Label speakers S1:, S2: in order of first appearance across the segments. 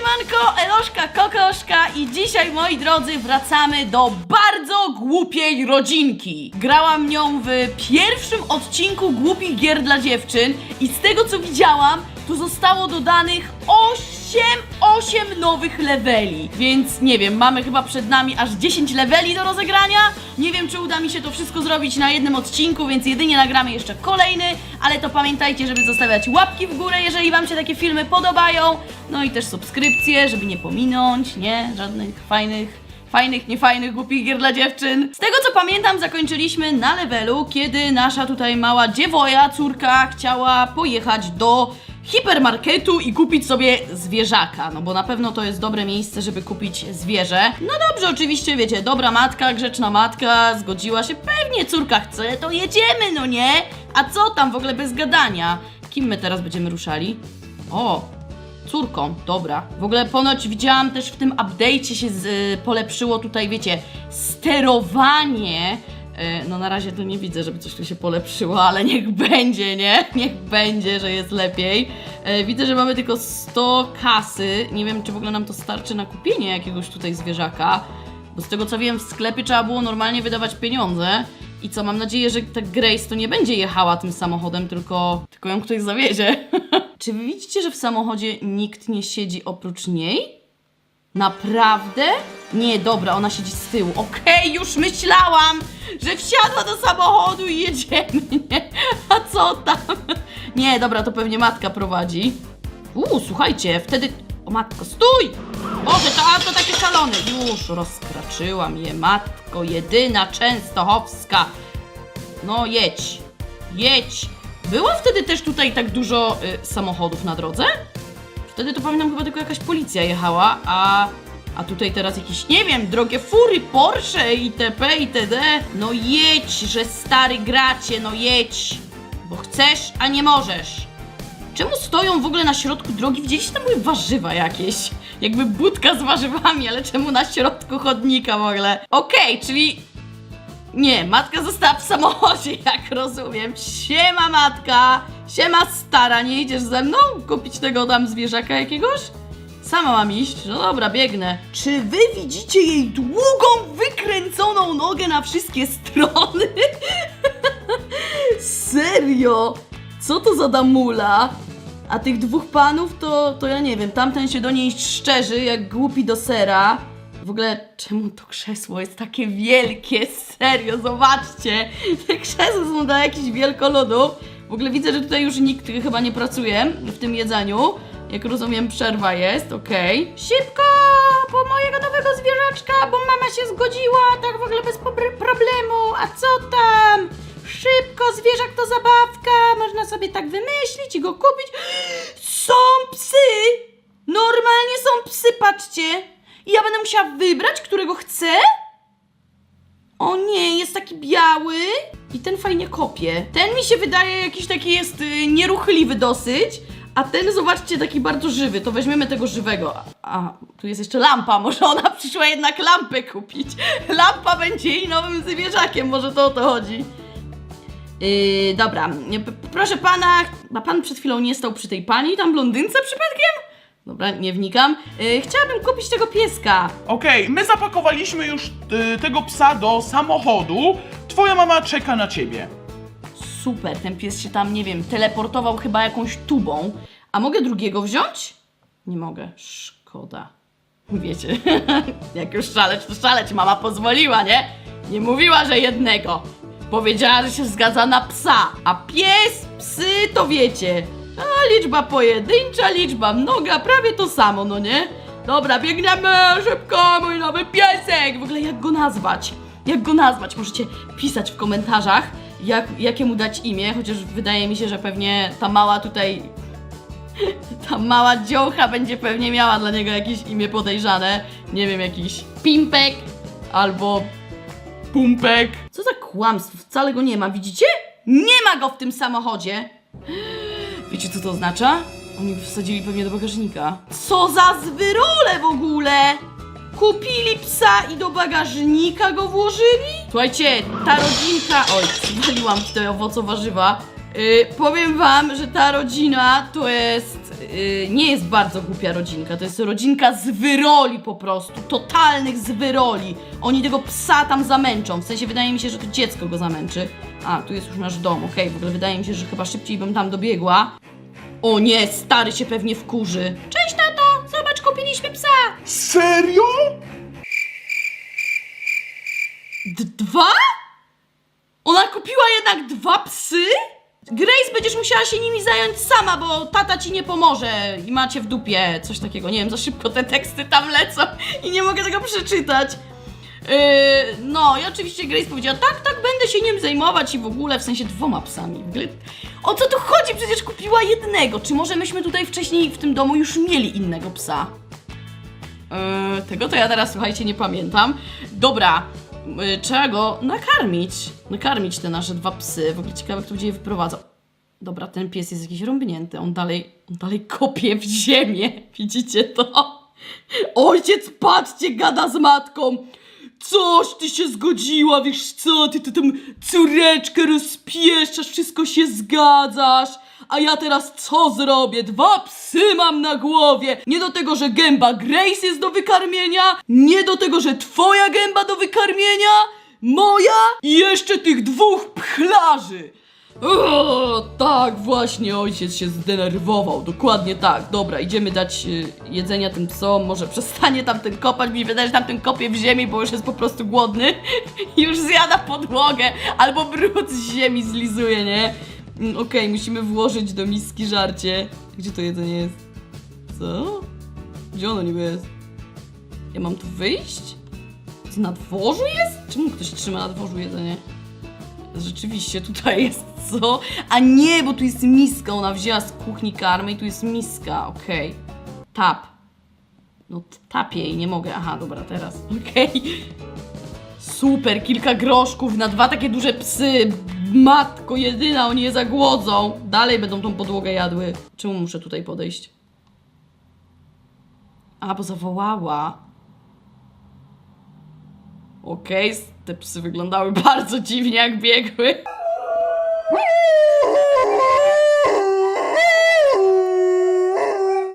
S1: siemanko, Eloszka Kokoszka i dzisiaj, moi drodzy, wracamy do bardzo głupiej rodzinki. Grałam nią w pierwszym odcinku Głupich Gier dla Dziewczyn i z tego, co widziałam, tu zostało dodanych 8, 8 nowych leveli. Więc nie wiem, mamy chyba przed nami aż 10 leveli do rozegrania. Nie wiem, czy uda mi się to wszystko zrobić na jednym odcinku, więc jedynie nagramy jeszcze kolejny, ale to pamiętajcie, żeby zostawiać łapki w górę, jeżeli Wam się takie filmy podobają. No i też subskrypcje, żeby nie pominąć, nie? Żadnych fajnych fajnych, niefajnych, głupich gier dla dziewczyn. Z tego co pamiętam, zakończyliśmy na levelu, kiedy nasza tutaj mała dziewoja, córka, chciała pojechać do hipermarketu i kupić sobie zwierzaka, no bo na pewno to jest dobre miejsce, żeby kupić zwierzę. No dobrze, oczywiście, wiecie, dobra matka, grzeczna matka, zgodziła się, pewnie córka chce, to jedziemy, no nie? A co tam w ogóle bez gadania? Kim my teraz będziemy ruszali? O, córką, dobra. W ogóle ponoć widziałam też w tym update'cie się z, y, polepszyło tutaj, wiecie, sterowanie. Y, no na razie to nie widzę, żeby coś tu się polepszyło, ale niech będzie, nie? Niech będzie, że jest lepiej. Y, widzę, że mamy tylko 100 kasy. Nie wiem, czy w ogóle nam to starczy na kupienie jakiegoś tutaj zwierzaka. Bo z tego co wiem, w sklepie trzeba było normalnie wydawać pieniądze. I co, mam nadzieję, że ta Grace to nie będzie jechała tym samochodem, tylko, tylko ją ktoś zawiezie. Czy wy widzicie, że w samochodzie nikt nie siedzi oprócz niej? Naprawdę? Nie, dobra, ona siedzi z tyłu. Okej, już myślałam, że wsiadła do samochodu i jedziemy, nie? A co tam? Nie, dobra, to pewnie matka prowadzi. Uuu, słuchajcie, wtedy... O matko, stój! Boże, to auto takie szalone! Już rozkraczyłam je, matko, jedyna częstochowska. No jedź, jedź. Było wtedy też tutaj tak dużo y, samochodów na drodze? Wtedy to pamiętam chyba tylko jakaś policja jechała, a, a tutaj teraz jakieś, nie wiem, drogie fury, Porsche itp. itd. No jedź, że stary gracie, no jedź. Bo chcesz, a nie możesz. Czemu stoją w ogóle na środku drogi? Widzieliście, tam były warzywa jakieś. Jakby budka z warzywami, ale czemu na środku chodnika w ogóle? Okej, czyli nie, matka została w samochodzie, jak rozumiem. Siema matka, siema stara, nie idziesz ze mną kupić tego tam zwierzaka jakiegoś? Sama mam iść? No dobra, biegnę. Czy wy widzicie jej długą, wykręconą nogę na wszystkie strony? Serio? Co to za damula? A tych dwóch panów to, to ja nie wiem, tamten się do niej szczerzy jak głupi do sera. W ogóle czemu to krzesło jest takie wielkie? Serio, zobaczcie! Te krzesła są dla jakichś wielkoludów. W ogóle widzę, że tutaj już nikt chyba nie pracuje w tym jedzeniu. Jak rozumiem, przerwa jest, okej. Szybko! Po mojego nowego zwierzaczka, bo mama się zgodziła, tak w ogóle bez problemu. A co tam? Szybko, zwierzak to zabawka, można sobie tak wymyślić i go kupić. Są psy! Normalnie są psy, patrzcie! I ja będę musiała wybrać, którego chcę? O nie, jest taki biały i ten fajnie kopie. Ten mi się wydaje jakiś taki jest y, nieruchliwy dosyć, a ten zobaczcie taki bardzo żywy. To weźmiemy tego żywego. A, tu jest jeszcze lampa, może ona przyszła jednak lampę kupić. Lampa będzie jej nowym zwierzakiem, może to o to chodzi. Yy, dobra, p- proszę pana, a pan przed chwilą nie stał przy tej pani, tam blondynce przypadkiem? Dobra, nie wnikam. Yy, chciałabym kupić tego pieska.
S2: Okej, my zapakowaliśmy już y, tego psa do samochodu. Twoja mama czeka na ciebie.
S1: Super, ten pies się tam, nie wiem, teleportował chyba jakąś tubą. A mogę drugiego wziąć? Nie mogę, szkoda. Wiecie, jak już szaleć, to szaleć. Mama pozwoliła, nie? Nie mówiła, że jednego. Powiedziała, że się zgadza na psa. A pies, psy, to wiecie. A liczba pojedyncza, liczba mnoga, prawie to samo, no nie? Dobra, biegniemy szybko, mój nowy piesek! W ogóle jak go nazwać? Jak go nazwać? Możecie pisać w komentarzach, jak, jakie mu dać imię, chociaż wydaje mi się, że pewnie ta mała tutaj ta mała dziołcha będzie pewnie miała dla niego jakieś imię podejrzane. Nie wiem, jakiś Pimpek albo Pumpek. Co za kłamstwo, wcale go nie ma, widzicie? Nie ma go w tym samochodzie! Wiecie, co to oznacza? Oni go wsadzili pewnie do bagażnika. Co za zwyrole w ogóle! Kupili psa i do bagażnika go włożyli? Słuchajcie, ta rodzinka... Oj, zwaliłam w te owoce warzywa. Yy, powiem wam, że ta rodzina to jest yy, nie jest bardzo głupia rodzinka. To jest rodzinka z wyroli po prostu. Totalnych z wyroli. Oni tego psa tam zamęczą. W sensie wydaje mi się, że to dziecko go zamęczy. A, tu jest już nasz dom, okej. W ogóle wydaje mi się, że chyba szybciej bym tam dobiegła. O nie, stary się pewnie wkurzy. Cześć, tato! Zobacz, kupiliśmy psa!
S2: Serio?
S1: D dwa? Ona kupiła jednak dwa psy? Grace, będziesz musiała się nimi zająć sama, bo tata ci nie pomoże i macie w dupie coś takiego. Nie wiem, za szybko te teksty tam lecą i nie mogę tego przeczytać. Yy, no i oczywiście Grace powiedziała, tak, tak, będę się nim zajmować i w ogóle, w sensie dwoma psami. O co tu chodzi? Przecież kupiła jednego. Czy może myśmy tutaj wcześniej w tym domu już mieli innego psa? Yy, tego to ja teraz, słuchajcie, nie pamiętam. Dobra, yy, trzeba go nakarmić. Nakarmić te nasze dwa psy. W ogóle ciekawe, kto będzie je wyprowadzał. Dobra, ten pies jest jakiś rąbnięty. On dalej, on dalej kopie w ziemię. Widzicie to? Ojciec, patrzcie, gada z matką. Coś ty się zgodziła, wiesz co, ty, ty tam córeczkę rozpieszczasz, wszystko się zgadzasz. A ja teraz co zrobię? Dwa psy mam na głowie. Nie do tego, że gęba Grace jest do wykarmienia, nie do tego, że twoja gęba do wykarmienia, moja i jeszcze tych dwóch pchlarzy. O, tak, właśnie ojciec się zdenerwował, dokładnie tak. Dobra, idziemy dać y, jedzenia tym psom, może przestanie tamten kopać, mi wydaje, że tamten kopie w ziemi, bo już jest po prostu głodny już zjada podłogę, albo brud z ziemi zlizuje, nie? Mm, Okej, musimy włożyć do miski żarcie. Gdzie to jedzenie jest? Co? Gdzie ono niby jest? Ja mam tu wyjść? To na dworzu jest? Czemu ktoś trzyma na dworzu jedzenie? Rzeczywiście, tutaj jest co? A nie, bo tu jest miska. Ona wzięła z kuchni karmę i tu jest miska. Okej. Tap. No t- tapię i nie mogę. Aha, dobra, teraz. Okej. Super, kilka groszków na dwa takie duże psy. Matko jedyna, oni je zagłodzą. Dalej będą tą podłogę jadły. Czemu muszę tutaj podejść? A, bo zawołała. Okej, te psy wyglądały bardzo dziwnie, jak biegły.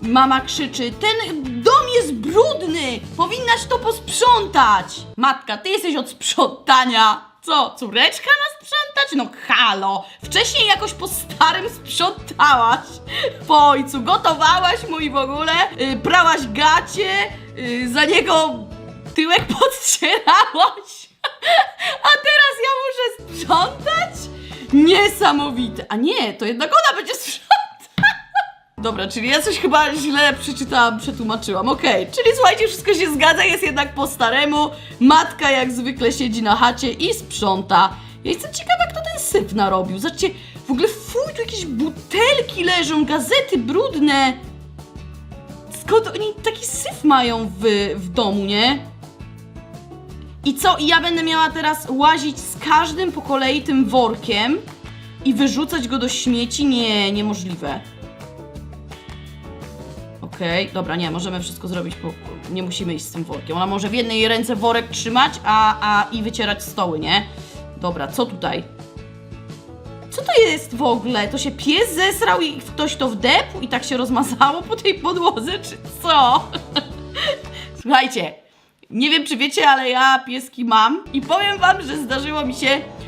S1: Mama krzyczy: Ten dom jest brudny! Powinnaś to posprzątać! Matka, ty jesteś od sprzątania! Co, córeczka ma sprzątać? No halo! Wcześniej jakoś po starym sprzątałaś! Po ojcu gotowałaś mu i w ogóle yy, prałaś gacie, yy, za niego tyłek podcerałaś! A teraz ja muszę sprzątać? Niesamowite! A nie, to jednak ona będzie sprzątać! Dobra, czyli ja coś chyba źle przeczytałam, przetłumaczyłam. Okej, czyli słuchajcie, wszystko się zgadza, jest jednak po staremu. Matka jak zwykle siedzi na chacie i sprząta. Ja jestem ciekawa, kto ten syf narobił. Zobaczcie, w ogóle fuj, tu jakieś butelki leżą, gazety brudne. Skąd oni taki syf mają w, w domu, nie? I co? I ja będę miała teraz łazić z każdym po kolei tym workiem i wyrzucać go do śmieci? Nie, niemożliwe. Okej, dobra, nie, możemy wszystko zrobić, bo nie musimy iść z tym workiem. Ona może w jednej ręce worek trzymać, a, a i wycierać stoły, nie? Dobra, co tutaj? Co to jest w ogóle? To się pies zesrał i ktoś to wdepł i tak się rozmazało po tej podłodze, czy co? Słuchajcie, nie wiem czy wiecie, ale ja pieski mam i powiem wam, że zdarzyło mi się.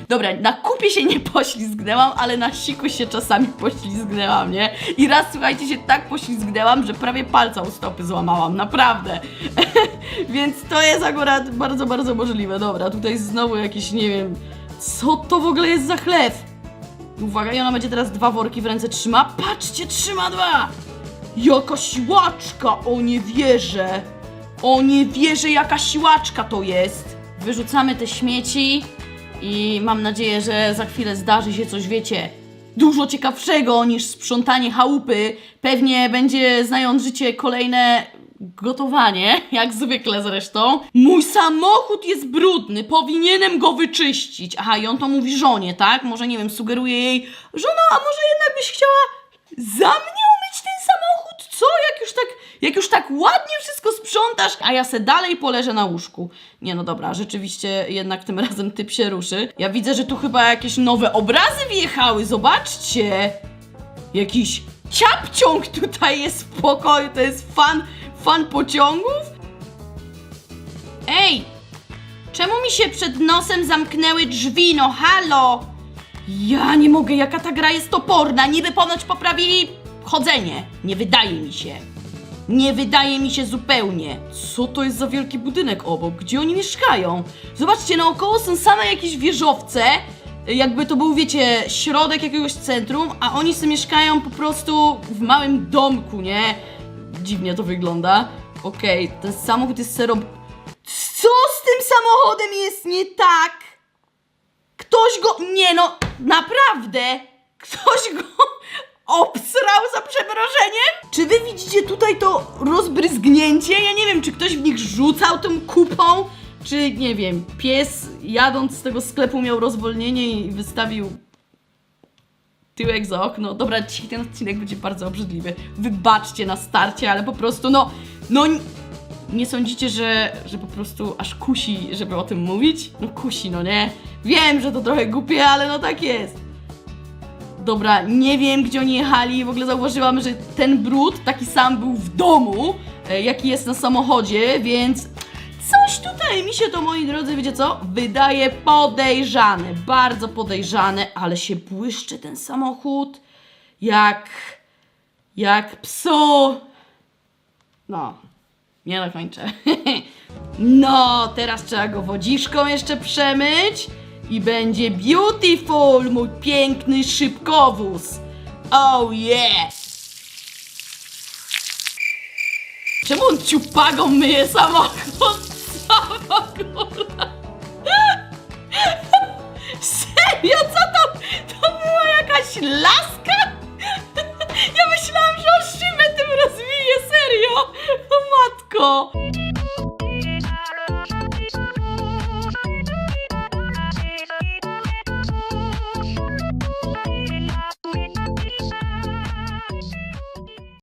S1: Dobra, na kupie się nie poślizgnęłam, ale na siku się czasami poślizgnęłam, nie? I raz, słuchajcie, się tak poślizgnęłam, że prawie palca u stopy złamałam, naprawdę. Więc to jest akurat bardzo, bardzo możliwe. Dobra, tutaj znowu jakieś, nie wiem, co to w ogóle jest za chleb? Uwaga, i ona będzie teraz dwa worki w ręce trzyma. Patrzcie, trzyma dwa! Jaka siłaczka! O nie wierzę! O nie wierzę, jaka siłaczka to jest! Wyrzucamy te śmieci i mam nadzieję, że za chwilę zdarzy się coś, wiecie, dużo ciekawszego niż sprzątanie chałupy. Pewnie będzie, znając życie, kolejne gotowanie, jak zwykle zresztą. Mój samochód jest brudny, powinienem go wyczyścić. Aha, i on to mówi żonie, tak? Może, nie wiem, sugeruje jej, żono, a może jednak byś chciała za mnie umyć ten samochód? Co? Jak już tak, jak już tak ładnie wszystko sprzątasz, a ja se dalej poleżę na łóżku. Nie no dobra, rzeczywiście jednak tym razem typ się ruszy. Ja widzę, że tu chyba jakieś nowe obrazy wjechały, zobaczcie. Jakiś ciapciąg tutaj jest w pokoju, to jest fan, fan pociągów? Ej, czemu mi się przed nosem zamknęły drzwi, no halo? Ja nie mogę, jaka ta gra jest toporna, niby ponoć poprawili chodzenie, nie wydaje mi się. Nie wydaje mi się zupełnie. Co to jest za wielki budynek obok? Gdzie oni mieszkają? Zobaczcie, naokoło są same jakieś wieżowce. Jakby to był, wiecie, środek jakiegoś centrum, a oni sobie mieszkają po prostu w małym domku, nie? Dziwnie to wygląda. Okej, ten samochód jest sero... Co z tym samochodem jest nie tak? Ktoś go. Nie no, naprawdę! Ktoś go obsrał za przeproszeniem? Czy wy widzicie tutaj to rozbryzgnięcie? Ja nie wiem, czy ktoś w nich rzucał tą kupą, czy nie wiem, pies jadąc z tego sklepu miał rozwolnienie i wystawił tyłek za okno. Dobra, dzisiaj ten odcinek będzie bardzo obrzydliwy. Wybaczcie na starcie, ale po prostu no, no nie sądzicie, że, że po prostu aż kusi, żeby o tym mówić? No kusi, no nie? Wiem, że to trochę głupie, ale no tak jest. Dobra, nie wiem gdzie oni jechali, w ogóle zauważyłam, że ten brud taki sam był w domu, e, jaki jest na samochodzie, więc coś tutaj mi się to, moi drodzy, wiecie co, wydaje podejrzane, bardzo podejrzane, ale się błyszczy ten samochód, jak, jak psu. No, nie dokończę. No, teraz trzeba go wodziszką jeszcze przemyć i będzie beautiful, mój piękny szybkowóz. Oh yeah! Czemu on ciupagą myje samochód? Samochód! Serio, co to? To była jakaś laska? Ja myślałam, że on tym rozwije, serio! O matko!